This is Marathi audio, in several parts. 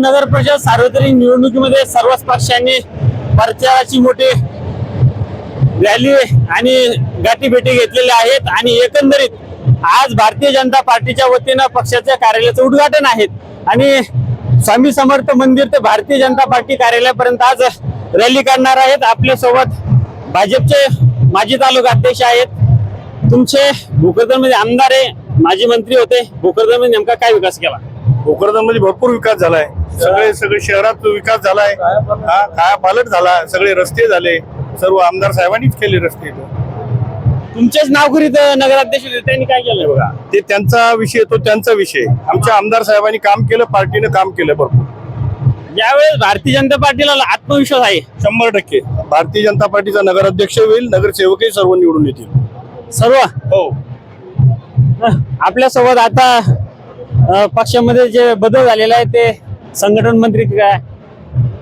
नगर परिषद सार्वत्रिक निवडणुकीमध्ये सर्वच पक्षांनी प्रचाराची मोठी रॅली आणि गाठीभेटी घेतलेल्या आहेत आणि एकंदरीत आज भारतीय जनता पार्टीच्या वतीनं पक्षाच्या कार्यालयाचं उद्घाटन आहेत. आणि स्वामी समर्थ मंदिर ते भारतीय जनता पार्टी कार्यालयापर्यंत आज रॅली काढणार आहेत. आपल्यासोबत भाजपचे माजी तालुका अध्यक्ष आहेत. तुमचे भोकरदनमध्ये आमदार आहे माजी मंत्री होते. भोकरदनमध्ये नेमका काय विकास केला? भोकरदनमध्ये भरपूर विकास झालाय. सगळे सगळे शहरात विकास झालाय. हा काया पालट झाला सगळे रस्ते झाले. सर्व आमदार साहेबांनीच केले रस्ते इथं. तुमचेच नावकरीत नगराध्यक्ष होते त्यांनी काय केलं बघा? ते त्यांचा विषय तो त्यांचा विषय. आमच्या आमदार साहेबांनी काम केलं पार्टीनं काम केलं भरपूर. यावेळेस भारतीय जनता पार्टीला आत्मविश्वास आहे. शंभर टक्के. भारतीय जनता पार्टीचा नगराध्यक्ष होईल नगरसेवकही सर्व निवडून येतील. सर्व? हो आपल्यासोबत आता पक्षामध्ये जे बदल झालेला आहे ते संघटन मंत्री काय?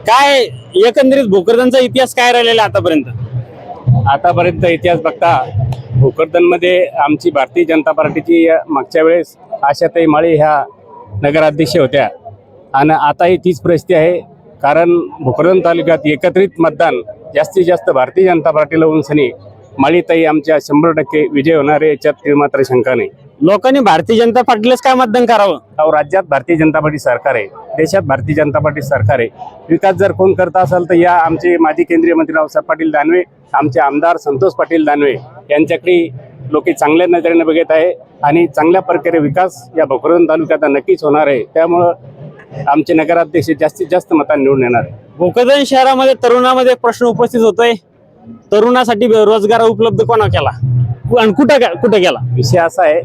काय एकंदरीत भोकरदनचा इतिहास काय राहिलेला आतापर्यंत? आतापर्यंत इतिहास बघता भोकरदनमध्ये आमची भारतीय जनता पार्टीची मागच्या वेळेस आशाताई माळी ह्या नगराध्यक्ष होत्या. आणि आताही तीच परिस्थिती आहे कारण भोकरदन तालुक्यात एकत्रित मतदान जास्तीत जास्त भारतीय जनता पार्टीला उंचणी माळीताई आमच्या शंभर टक्के विजय होणार आहे याच्यात मात्र शंका नाही. लोकांनी भारतीय जनता पार्टीलाच काय मतदान करावं? अहो राज्यात भारतीय जनता पार्टी सरकार आहे देशात भारतीय जनता पार्टी सरकार आहे. विकास जर कोण करत असाल तर या आमचे माजी केंद्रीय मंत्री रावसाहेब पाटील दानवे आमचे आमदार संतोष पाटील दानवे यांच्याकडे लोक चांगल्या नजरेने बघत आहे आणि चांगल्या प्रकारे विकास या भोकरदन तालुक्यात नक्कीच होणार आहे. त्यामुळं आमचे नगराध्यक्ष जास्तीत जास्त मतांनी निवडून येणार आहे भोकरदन शहरामध्ये तरुणामध्ये एक प्रश्न उपस्थित होतोय. तरुणासाठी रोजगार उपलब्ध कोणा केला? आणि कुठं कुठं केला विषय असा आहे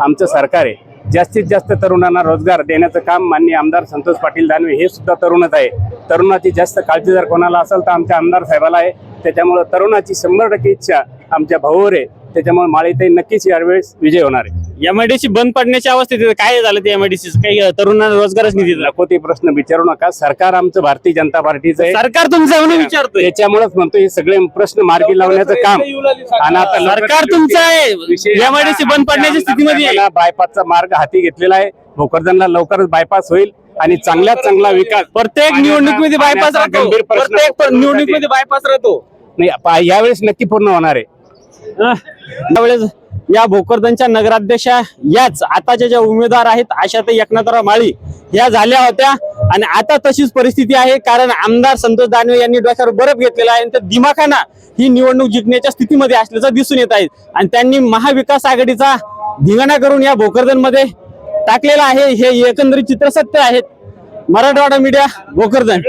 आमचं सरकार आहे. जास्तीत जास्त तरुणांना रोजगार देण्याचं काम माननीय आमदार संतोष पाटील दानवे हे सुद्धा तरुणच आहे. तरुणाची जास्त काळजी जर कोणाला असेल तर आमच्या आमदार साहेबाला आहे. त्याच्यामुळं तरुणाची शंभर टक्के इच्छा आमच्या भाऊवर आहे. त्याच्यामुळे माळीताई नक्कीच यावेळेस विजय होणार आहे. एमआयडीसी बंद पडण्याच्या अवस्थेत आहे. काय झालं ते एमआयडीसी काही अ, तरुणांना रोजगारच नाही दिला. नको ते प्रश्न विचारू नका. सरकार आमचं भारतीय जनता पार्टीचं आहे. सरकार तुमचं आहे म्हणून विचारतोय. त्याच्यामुळेच म्हणतो हे सगळे प्रश्न मार्गी लावण्याचं काम. आणि आता सरकार तुमचं आहे. एमआयडीसी बंद पडण्याच्या स्थितीमध्ये आहे. बायपासचा मार्ग हाती घेतलेला आहे. भोकरदनला लवकरच बायपास होईल आणि चांगल्यात चांगला विकास प्रत्येक पाण्याचा- निवडणुकीमध्ये बायपास पाण्याचा राहतो. गंभीर प्रश्न प्रत्येक निवडणुकीमध्ये बायपास राहतो. नाही पा- यावेळेस नक्की पूर्ण होणार आहे. त्यावेळेस या भोकरदनच्या नगराध्यक्षा याच आताच्या ज्या उमेदवार आहेत आशाताई एकनाथराव माळी या झाल्या होत्या. आणि आता तशीच परिस्थिती आहे कारण आमदार संतोष दानवे यांनी डोक्यावर बरफ घेतलेला आहे आणि दिमाखाना ही निवडणूक जिंकण्याच्या स्थितीमध्ये असल्याचं दिसून येत आहे. आणि त्यांनी महाविकास आघाडीचा धिंगाणा करून या भोकरदनमध्ये टाकलेला आहे. हे एकंदरीत चित्र सत्य आहेत मराठवाडा मीडिया भोकरदन.